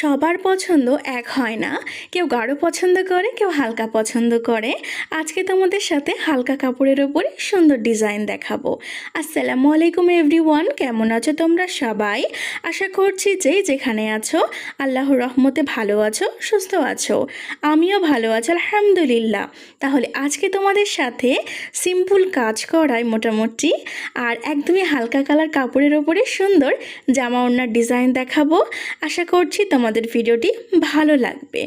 সবার পছন্দ এক হয় না। কেউ গাঢ় পছন্দ করে, কেউ হালকা পছন্দ করে। আজকে তোমাদের সাথে হালকা কাপড়ের ওপরে সুন্দর ডিজাইন দেখাবো। আসসালামু আলাইকুম এভরিওয়ান, কেমন আছো তোমরা সবাই? আশা করছি যে যেখানে আছো, আল্লাহর রহমতে ভালো আছো, সুস্থ আছো। আমিও ভালো আছি, আলহামদুলিল্লাহ। তাহলে আজকে তোমাদের সাথে সিম্পল কাজ করায় মোটামুটি, আর একদমই হালকা কালার কাপড়ের ওপরে সুন্দর জামা ওড়নার ডিজাইন দেখাবো। আশা করছি তোমাদের ভিডিওটি ভালো লাগবে।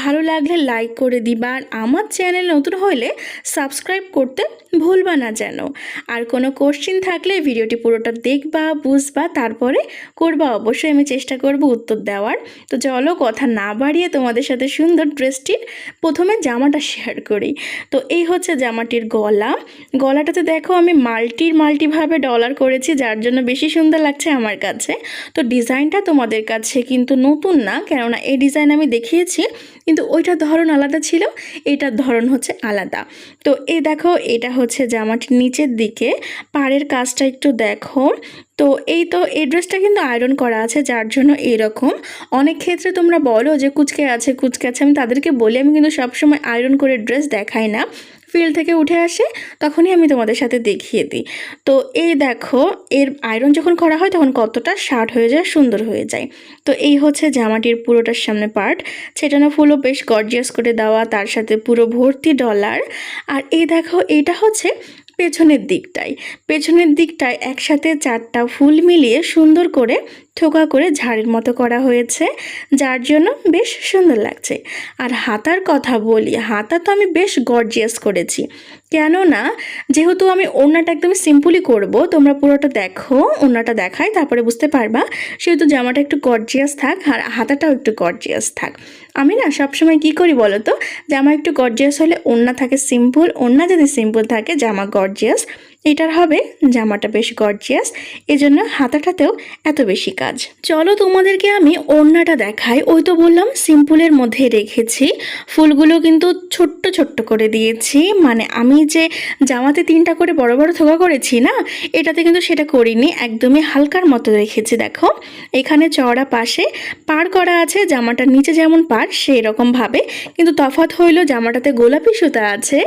ভালো লাগলে লাইক করে দিবা আর আমার চ্যানেল নতুন হলে সাবস্ক্রাইব করতে ভুলবা না যেন। আর কোনো কোশ্চিন থাকলে ভিডিওটি পুরোটা দেখবা, বুঝবা, তারপরে করবা। অবশ্যই আমি চেষ্টা করব উত্তর দেওয়ার। তো চলো কথা না বাড়িয়ে তোমাদের সাথে সুন্দর ড্রেসটির প্রথমে জামাটা শেয়ার করি। তো এই হচ্ছে জামাটির গলা। গলাটাতে দেখো আমি মাল্টির মাল্টিভাবে ডলার করেছি, যার জন্য বেশি সুন্দর লাগছে আমার কাছে। তো ডিজাইনটা তোমাদের কাছে কিন্তু নতুন না, কেননা এই ডিজাইন আমি দেখিয়েছি, কিন্তু ওইটার ধরন আলাদা ছিল, এটার ধরন হচ্ছে আলাদা। তো এই দেখো, এটা হচ্ছে জামাটির নিচের দিকে, পাড়ের কাজটা একটু দেখো। তো এই তো, এই ড্রেসটা কিন্তু আয়রন করা আছে, যার জন্য এরকম। অনেক ক্ষেত্রে তোমরা বলো যে কুচকে আছে কুচকে আছে, আমি তাদেরকে বলি, আমি কিন্তু সবসময় আয়রন করে ড্রেস দেখাই না। ফিল্ড থেকে উঠে আসে, তখনই আমি তোমাদের সাথে দেখিয়ে দিই। তো এই দেখো, এর আয়রন যখন করা হয়, তখন কতটা শার্ট হয়ে যায়, সুন্দর হয়ে যায়। তো এই হচ্ছে জামাটির পুরোটার সামনে পার্ট ছেটানো ফুলও বেশ গর্জিয়াস করে দেওয়া, তার সাথে পুরো ভর্তি ডলার আর এই দেখো এটা হচ্ছে পেছনের দিকটাই। পেছনের দিকটায় একসাথে চারটা ফুল মিলিয়ে সুন্দর করে ঠোকা করে ঝাড়ের মতো করা হয়েছে, যার জন্য বেশ সুন্দর লাগছে। আর হাতার কথা বলি, হাতা তো আমি বেশ গর্জিয়াস করেছি। কেননা, যেহেতু আমি ওড়নাটা একদম সিম্পলি করব, তোমরা পুরোটা দেখো, ওড়নাটা দেখাই তারপরে বুঝতে পারবা, সেহেতু জামাটা একটু গর্জিয়াস থাক, আর হাতাটাও একটু গর্জিয়াস থাক। আমি না সবসময় কি করি বলো তো জামা একটু গর্জিয়াস হলে ওড়না থাকে সিম্পল ওড়না যদি সিম্পল থাকে, জামা গর্জিয়াস এটার হবে জামাটা বেশ গর্জিয়াস এজন্য হাতাটাতেও এত বেশি কাজ। চলো তোমাদেরকে আমি ওড়নাটা দেখাই। ওই তো বললাম, সিম্পলের মধ্যে রেখেছি। ফুলগুলো কিন্তু ছোট্ট ছোট্ট করে দিয়েছি। মানে আমি যে জামাতে তিনটা করে বড় বড় থোকা করেছি না, এটাতে কিন্তু সেটা করিনি। একদমই হালকার মতো রেখেছি, দেখো। এখানে চওড়া পাশে পার করা আছে, জামাটার নিচে যেমন পার, সেই রকমভাবে কিন্তু তফাৎ হইল জামাটাতে গোলাপি সুতা আছে,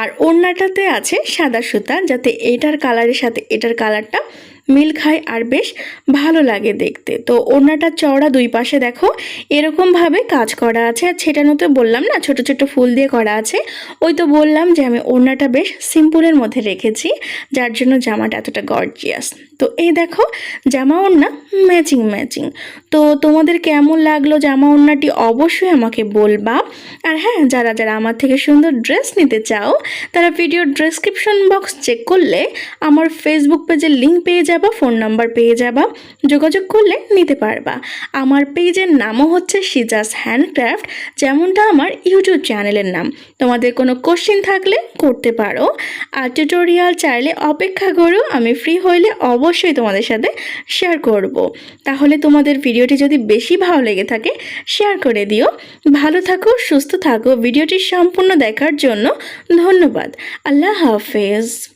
আর ওড়নাটাতে আছে সাদা সুতা, যাতে এটার কালারের সাথে এটার কালারটা মিল খায় আর বেশ ভালো লাগে দেখতে। তো ওড়নাটা চওড়া দুই পাশে দেখো এরকমভাবে কাজ করা আছে। আর সেটা ছেটানোতে বললাম না, ছোট ছোট ফুল দিয়ে করা আছে। ওই তো বললাম যে আমি ওড়নাটা বেশ সিম্পলের মধ্যে রেখেছি, যার জন্য জামাটা এতটা গর্জিয়াস তো এই দেখো, জামা ওড়না ম্যাচিং ম্যাচিং তো তোমাদের কেমন লাগল জামা ওড়নাটি অবশ্যই আমাকে বলবা। আর হ্যাঁ যারা যারা আমার থেকে সুন্দর ড্রেস নিতে চাও, তারা ভিডিওর ডেসক্রিপশন বক্স চেক করলে আমার ফেসবুক পেজের লিঙ্ক পেয়ে যাবা, ফোন নাম্বার পেয়ে যাবা, যোগাযোগ করলে নিতে পারবা। আমার পেজের নামও হচ্ছে সিজাস হ্যান্ডক্রাফট, যেমনটা আমার ইউটিউব চ্যানেলের নাম। তোমাদের কোনো কোশ্চেন থাকলে করতে পারো। আর টিউটোরিয়াল চাইলে অপেক্ষা করো, আমি ফ্রি হইলে অবশ্যই তোমাদের সাথে শেয়ার করব। তাহলে তোমাদের ভিডিওটি যদি বেশি ভালো লেগে থাকে শেয়ার করে দিও। ভালো থাকো, সুস্থ থাকো। ভিডিওটি সম্পূর্ণ দেখার জন্য ধন্যবাদ। আল্লাহ হাফেজ।